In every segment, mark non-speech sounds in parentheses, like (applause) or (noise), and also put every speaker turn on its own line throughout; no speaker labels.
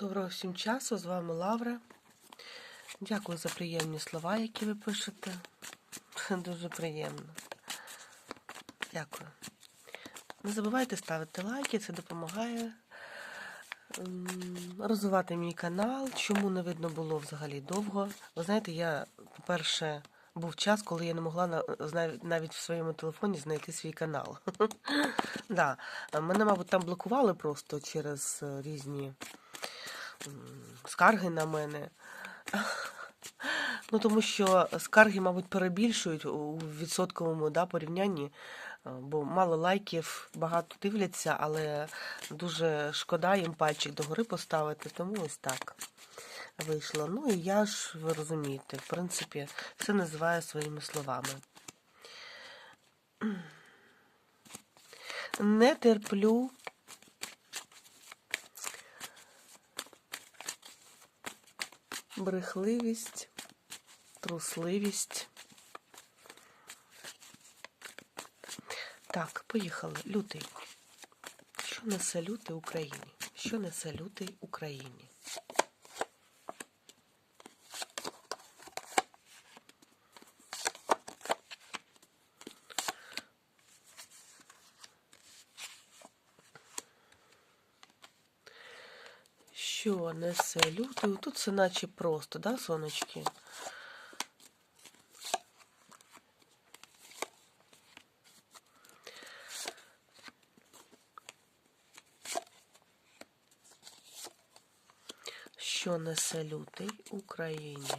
Доброго всім часу, з вами Лавра. Дякую за приємні слова, які ви пишете. (laughs) Дуже приємно. Дякую. Не забувайте ставити лайки, це допомагає розвивати мій канал. Чому не видно було взагалі довго? Ви знаєте, я, по-перше, був час, коли я не могла навіть в своєму телефоні знайти свій канал. (laughs) Мене, мабуть, там блокували просто через е, різні скарги на мене. Ну, тому що скарги, мабуть, перебільшують у відсотковому да, порівнянні, е, бо мало лайків, багато дивляться, але дуже шкода їм пальчик догори поставити, тому ось так вийшло. Ну і я ж, ви розумієте, в принципі, все називаю своїми словами. Не терплю брехливість, трусливість. Так, поїхали. Лютий. Що несе лютий Україні? Що несе лютий Україні? Що несе лютий? Тут все наче просто, да, сонечки? Що несе лютий Україні?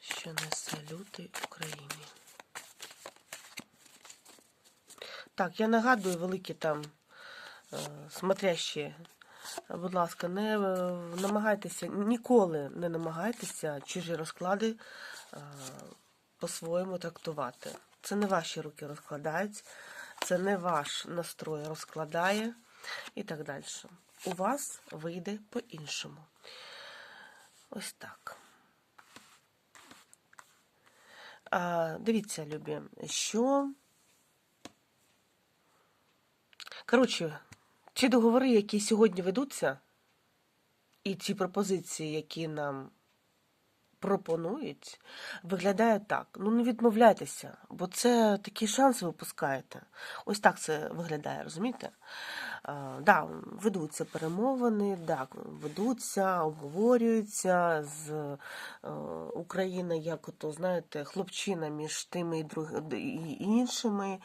Що несе лютий Україні? Так, я нагадую, великі там е, смотрящі, будь ласка, не е, намагайтеся, ніколи не намагайтеся чужі розклади е, по-своєму трактувати. Це не ваші руки розкладають, це не ваш настрой розкладає і так далі. У вас вийде по-іншому. Ось так. А, дивіться, любі, що. Коротше, ті договори, які сьогодні ведуться, і ті пропозиції, які нам пропонують, виглядають так. Ну не відмовляйтеся, бо це такий шанс ви випускаєте. Ось так це виглядає, розумієте? А, да, ведуться перемовини, да, ведуться, обговорюються з е, Україною, як ото, знаєте, хлопчина між тими і, друг, і іншими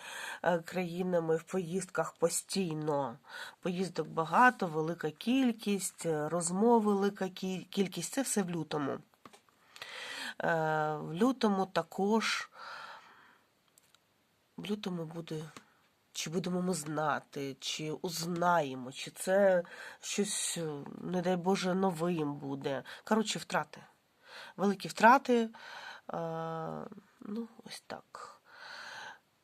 е, країнами в поїздках постійно. Поїздок багато, велика кількість, е, розмов велика кількість. Це все в лютому. Е, В лютому також в лютому буде, чи будемо ми знати, чи узнаємо, чи це щось, не дай Боже, новим буде. Коротше, втрати. Великі втрати. Е, Ну, ось так.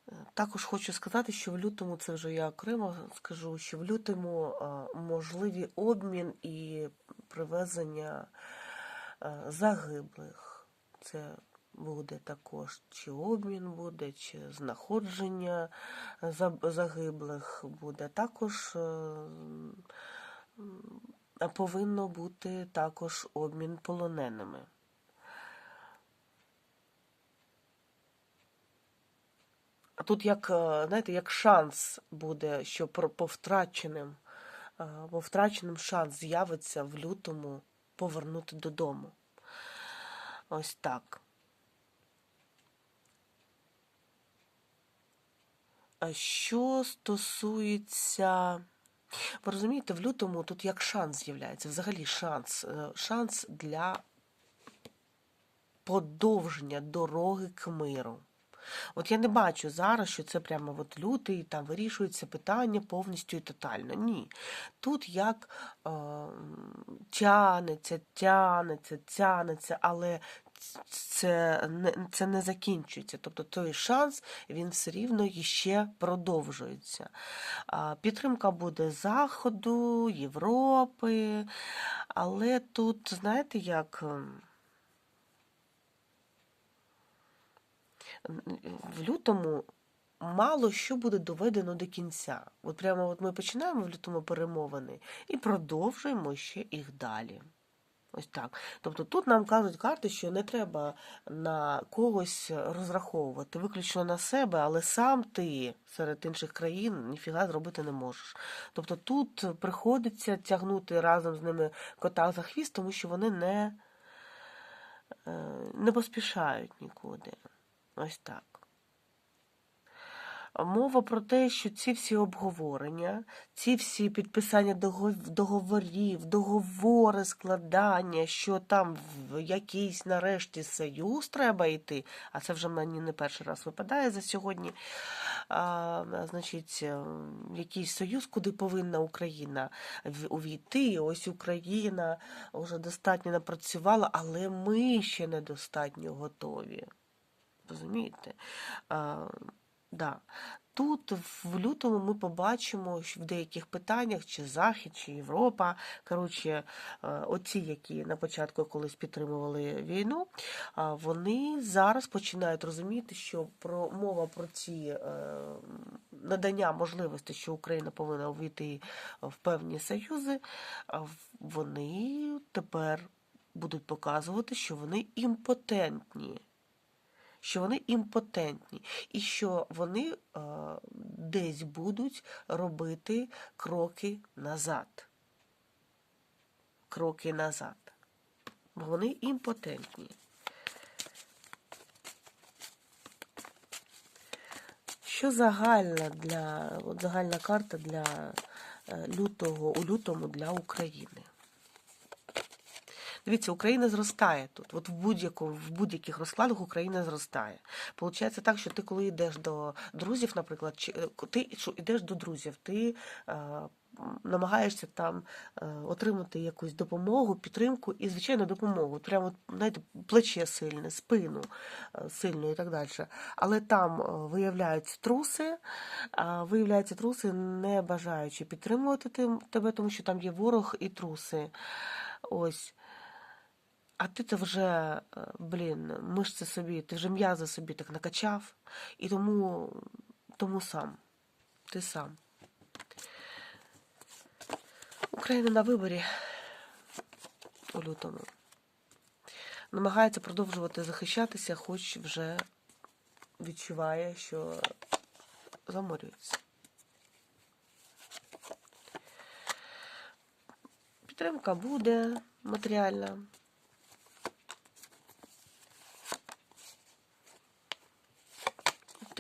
Е, Також хочу сказати, що в лютому, це вже я окремо скажу, що в лютому можливі обмін і привезення загиблих. Це буде також чи обмін буде, чи знаходження загиблих буде. Також е, повинно бути також обмін полоненими. Тут як, е, знаєте, як шанс буде, що по втраченим, е, по втраченим шанс з'явиться в лютому повернути додому. Ось так. Що стосується. Ви розумієте, в лютому тут як шанс з'являється, взагалі шанс. е, Шанс для подовження дороги к миру. От я не бачу зараз, що це прямо от лютий, там вирішується питання повністю і тотально. Ні. Тут як е, тянеться, тянеться, тянеться, але це не, це не закінчується. Тобто той шанс він все рівно іще продовжується. Підтримка буде Заходу, Європи, але тут, знаєте, як. ем, в лютому мало що буде доведено до кінця. От прямо от ми починаємо в лютому перемовини і продовжуємо ще їх далі. Ось так. Тобто тут нам кажуть карти, що не треба на когось розраховувати, виключно на себе, але сам ти серед інших країн ніфіга зробити не можеш. Тобто тут приходиться тягнути разом з ними кота за хвіст, тому що вони не, е, не поспішають нікуди. Ось так. Мова про те, що ці всі обговорення, ці всі підписання договорів, договори складання, що там в якийсь нарешті союз треба йти, а це вже мені не перший раз випадає за сьогодні. А, значить, е, якийсь союз, куди повинна Україна увійти. Ось Україна вже достатньо напрацювала, але ми ще недостатньо готові. Розумієте? А, да. Тут в лютому ми побачимо, що в деяких питаннях, чи Захід, чи Європа, коротше, е, оці, які на початку колись підтримували війну, вони зараз починають розуміти, що про мова про ці е, надання можливості, що Україна повинна увійти в певні союзи, вони тепер будуть показувати, що вони імпотентні що вони імпотентні, і що вони е, десь будуть робити кроки назад. Кроки назад. Бо вони імпотентні. Що загальна для загальна карта для е, лютого у лютому для України? Дивіться, Україна зростає тут. От в будь-якому в будь-яких розкладах Україна зростає. Получається так, що ти, коли йдеш до друзів, наприклад, чи е, ти йдеш до друзів, ти е, намагаєшся там е, отримати якусь допомогу, підтримку і, звичайно, допомогу. Прямо, знаєте, плече сильне, спину сильну і так далі. Але там виявляються труси, виявляються труси, не бажаючи підтримувати тебе, тому що там є ворог і труси. Ось. А ти то вже, е, блін, мишці собі, ти вже м'язи собі так накачав, і тому, тому сам. Ти сам. Україна на виборі у лютому. Намагається продовжувати захищатися, хоч вже відчуває, що заморюється. Підтримка буде матеріальна.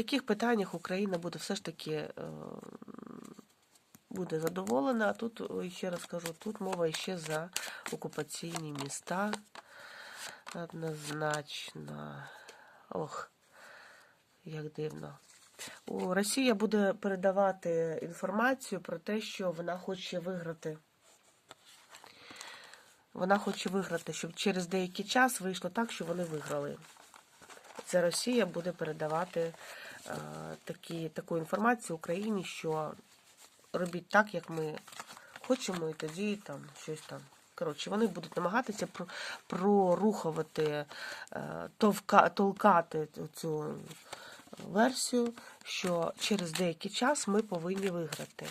Таких питаннях Україна буде все ж таки е, буде задоволена. А тут, ще раз кажу, тут мова ще за окупаційні міста. Однозначно. Ох, як дивно. Росія буде передавати інформацію про те, що вона хоче виграти. Вона хоче виграти, щоб через деякий час вийшло так, що вони виграли. Це Росія буде передавати е, такі, таку інформацію Україні, що робіть так, як ми хочемо, і тоді там щось там. Коротше, вони будуть намагатися прорухувати, е, товка, толкати цю версію, що через деякий час ми повинні виграти.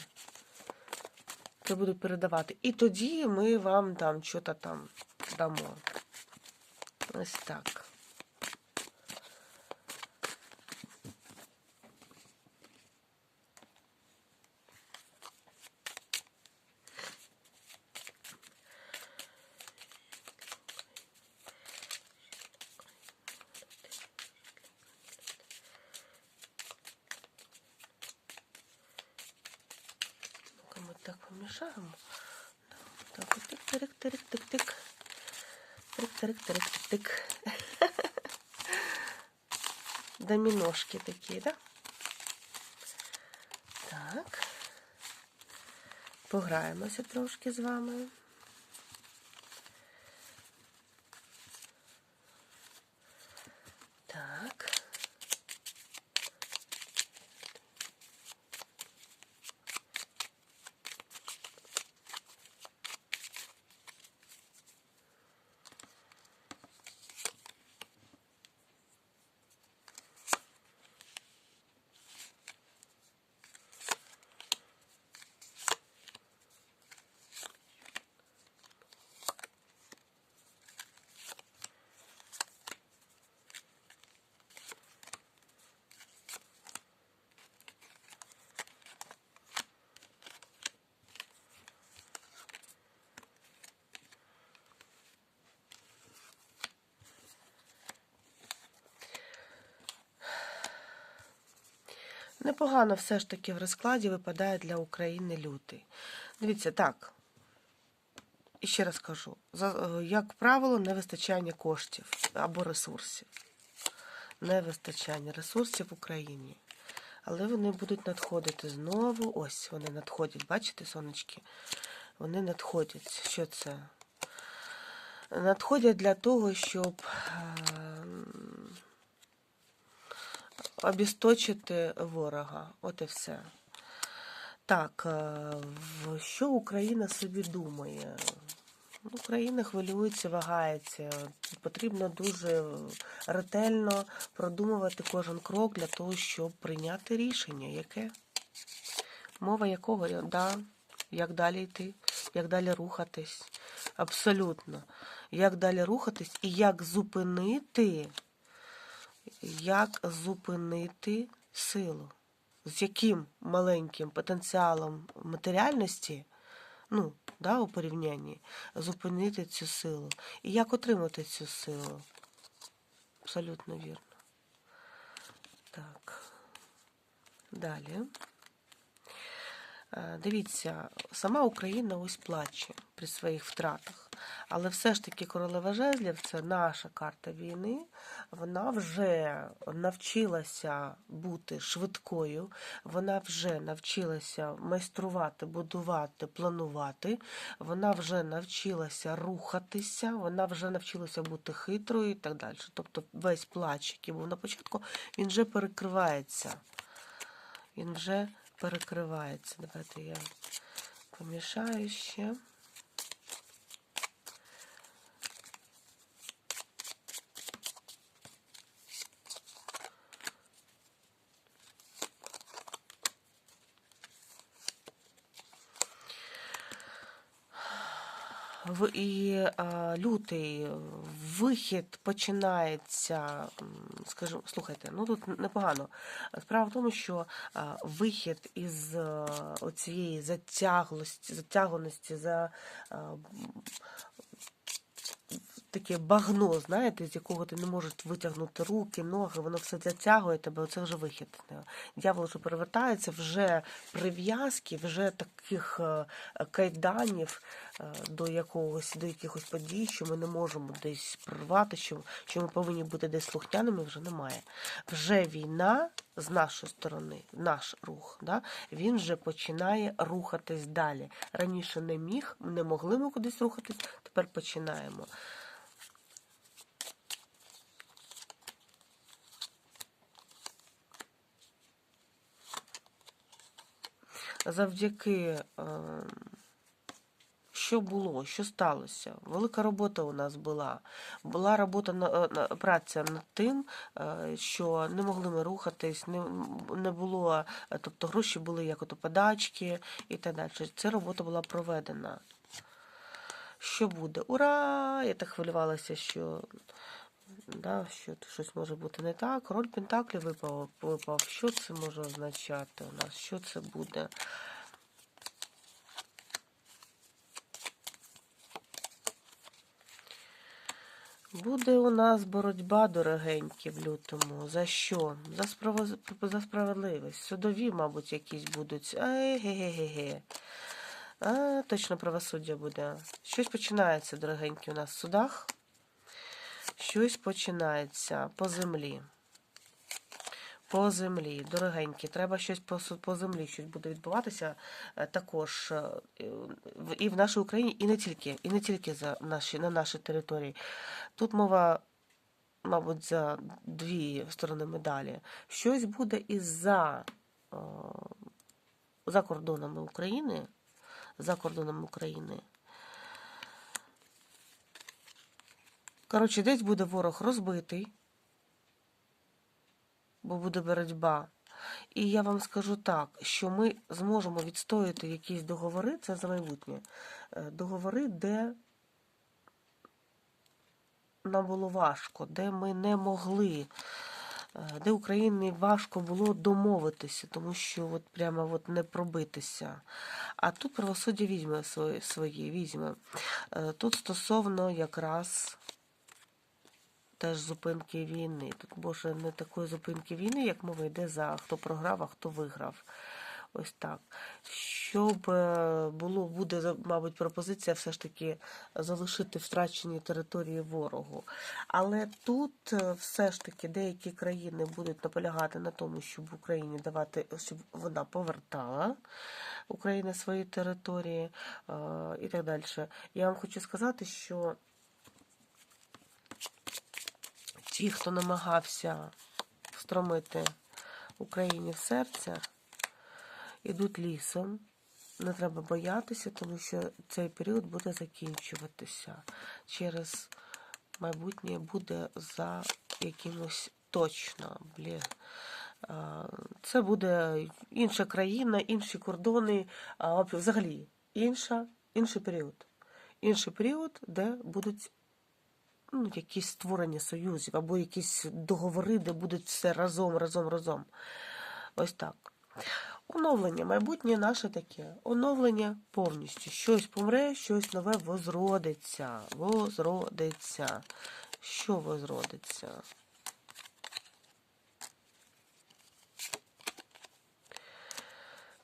Це будуть передавати. І тоді ми вам там щось там дамо. Ось так. Доміношки такі, да? Так. Пограємося трошки з вами. Так. Непогано все ж таки в розкладі випадає для України лютий. Дивіться, так. І ще раз кажу: е, як правило, невистачання коштів або ресурсів. Невистачання ресурсів в Україні. Але вони будуть надходити знову. Ось вони надходять. Бачите, сонечки? Вони надходять. Що це? Надходять для того, щоб обісточити ворога. От і все. Так, е, що Україна собі думає? Україна хвилюється, вагається. Потрібно дуже ретельно продумувати кожен крок для того, щоб прийняти рішення. Яке? Мова якого? Да. Як далі йти? Як далі рухатись? Абсолютно. Як далі рухатись і як зупинити, як зупинити силу? З яким маленьким потенціалом матеріальності, ну, да, у порівнянні, зупинити цю силу. І як отримати цю силу? Абсолютно вірно. Так. Далі. Е, Дивіться, сама Україна ось плаче при своїх втратах. Але все ж таки королева жезлів це наша карта війни. Вона вже навчилася бути швидкою, вона вже навчилася майструвати, будувати, планувати, вона вже навчилася рухатися, вона вже навчилася бути хитрою і так далі. Тобто весь плач, який був на початку, він вже перекривається. Він вже перекривається. Давайте я помішаю ще. В і лютий вихід починається. скажімо, слухайте, ну тут непогано. Справа в тому, що вихід із а, оцієї затяглості, затягленості за таке багно, знаєте, з якого ти не можеш витягнути руки, ноги, воно все затягує тебе, оце вже вихід. Дьявол вже перевертається, вже прив'язки, вже таких е, кайданів е, до якогось, до якихось подій, що ми не можемо десь прорвати, що, що ми повинні бути десь слухняними, вже немає. Вже війна з нашої сторони, наш рух, да, він вже починає рухатись далі. Раніше не міг, не могли ми кудись рухатись, тепер починаємо. Завдяки е, що було, що сталося. Велика робота у нас була. Була робота на праця над тим, е, що не могли ми рухатись, не, було, е, тобто гроші були як ото подачки і так далі. Ця робота була проведена. Що буде? Ура! Я так хвилювалася, що да, що щось може бути не так. Роль Пентаклів випав, випав. Що це може означати у нас? Що це буде? Буде у нас боротьба, дорогенькі, в лютому. За що? За, справо... За справедливість. Судові, мабуть, якісь будуть. Ай-ге-ге-ге-ге. А, точно правосуддя буде. Щось починається, дорогенькі, у нас в судах. Щось починається по землі. По землі, дорогенькі, треба щось по, по землі, щось буде відбуватися е, також е, і в нашій Україні, і не тільки, і не тільки за наші, на нашій території. Тут мова, мабуть, за дві сторони медалі. Щось буде і за, е, за кордонами України, за кордонами України. Коротше, десь буде ворог розбитий, бо буде боротьба. І я вам скажу так, що ми зможемо відстояти якісь договори, це за майбутнє, е, договори, де нам було важко, де ми не могли, е, де Україні важко було домовитися, тому що от прямо от не пробитися. А тут правосуддя візьме своє, візьме. Е, Тут стосовно якраз теж зупинки війни. Тут боже не такої зупинки війни, як мова йде за хто програв, а хто виграв. Ось так. Щоб е, було, буде, мабуть, пропозиція все ж таки залишити втрачені території ворогу. Але тут е, все ж таки деякі країни будуть наполягати на тому, щоб Україні давати, щоб вона повертала Україна свої території е, і так далі. Я вам хочу сказати, що ті, хто намагався встромити Україні в серце, ідуть лісом. Не треба боятися, тому що цей період буде закінчуватися. Через майбутнє буде за якимось точно. Блін. Це буде інша країна, інші кордони, взагалі інша, інший період. Інший період, де будуть ну, якісь створення союзів або якісь договори, де будуть все разом, разом, разом. Ось так. Оновлення, майбутнє наше таке. Оновлення повністю. Щось помре, щось нове возродиться. Возродиться. Що возродиться?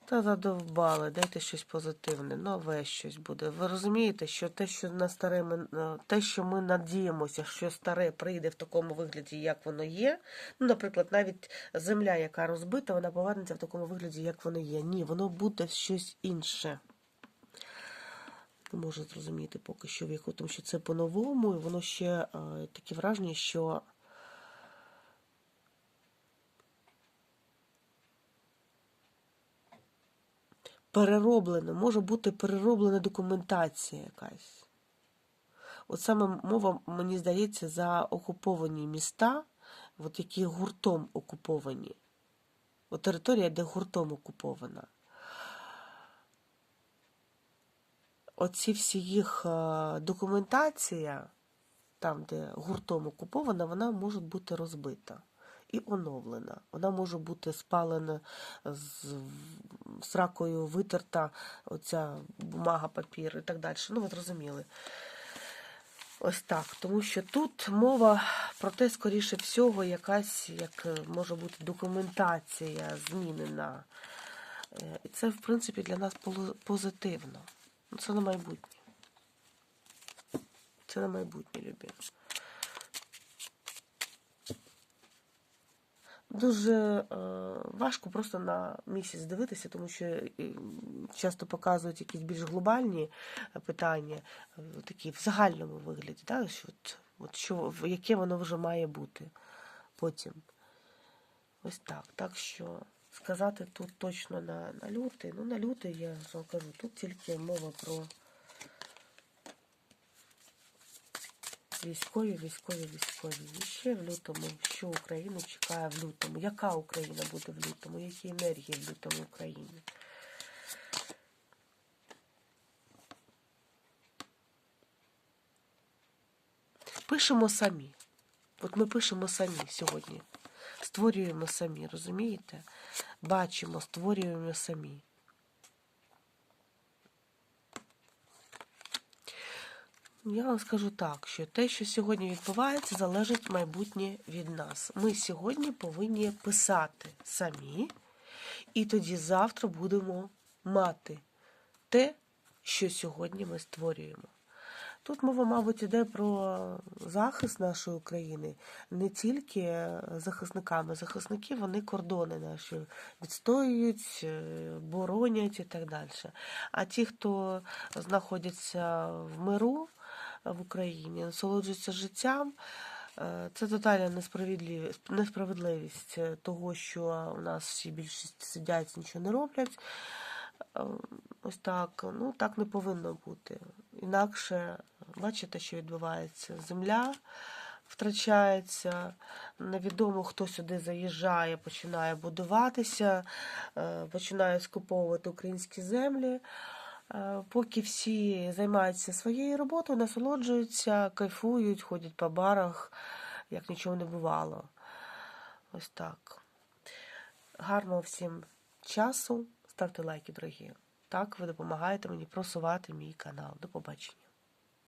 Та задовбали, дайте щось позитивне, нове щось буде. Ви розумієте, що те, що на старе ми е, те, що ми надіємося, що старе прийде в такому вигляді, як воно є. Ну, наприклад, навіть земля, яка розбита, вона повернеться в такому вигляді, як воно є. Ні, воно буде щось інше. Не можу зрозуміти поки що в яку, тому що це по-новому, і воно ще е, таке враження, що. Перероблено, може бути перероблена документація якась. От саме мова, мені здається, за окуповані міста, от які гуртом окуповані. От територія, де гуртом окупована. Оці всі їх е, документація, там, де гуртом окупована, вона може бути розбита і оновлена. Вона може бути спалена з сракою витерта, оця бумага, папір і так далі. Ну, ви зрозуміли. Ось так. Тому що тут мова про те, скоріше всього, якась як е, може бути документація змінена. Е, І це, в принципі, для нас позитивно. Ну, Це на майбутнє. Це на майбутнє, любі. Дуже е, важко просто на місяць дивитися, тому що е, часто показують якісь більш глобальні е, питання, такі в загальному вигляді, да? що, от, от що, яке воно вже має бути потім. Ось так. Так що сказати тут точно на, на лютий, ну на лютий я кажу, тут тільки мова про Військові, військові, військові. І ще в лютому, що Україну чекає в лютому? Яка Україна буде в лютому? Які енергії в лютому Україні? Пишемо самі. От ми пишемо самі сьогодні. Створюємо самі, розумієте? Бачимо, створюємо самі. Я вам скажу так, що те, що сьогодні відбувається, залежить майбутнє від нас. Ми сьогодні повинні писати самі, і тоді завтра будемо мати те, що сьогодні ми створюємо. Тут мова, мабуть, йде про захист нашої України не тільки захисниками. Захисники вони кордони наші відстоюють, е, боронять і так далі. А ті, хто знаходяться в миру в Україні, насолоджуються життям. е, Це тотальна несправедливість, несправедливість того, що у нас всі більшість сидять, нічого не роблять. Е, Ось так. Ну, так не повинно бути. Інакше, бачите, що відбувається. Земля втрачається, невідомо, хто сюди заїжджає, починає будуватися, е, починає скуповувати українські землі. Е, Поки всі займаються своєю роботою, насолоджуються, кайфують, ходять по барах, як нічого не бувало. Ось так. Гарного всім часу. Ставте лайки, дорогі. Так, ви допомагаєте мені просувати мій канал. До побачення.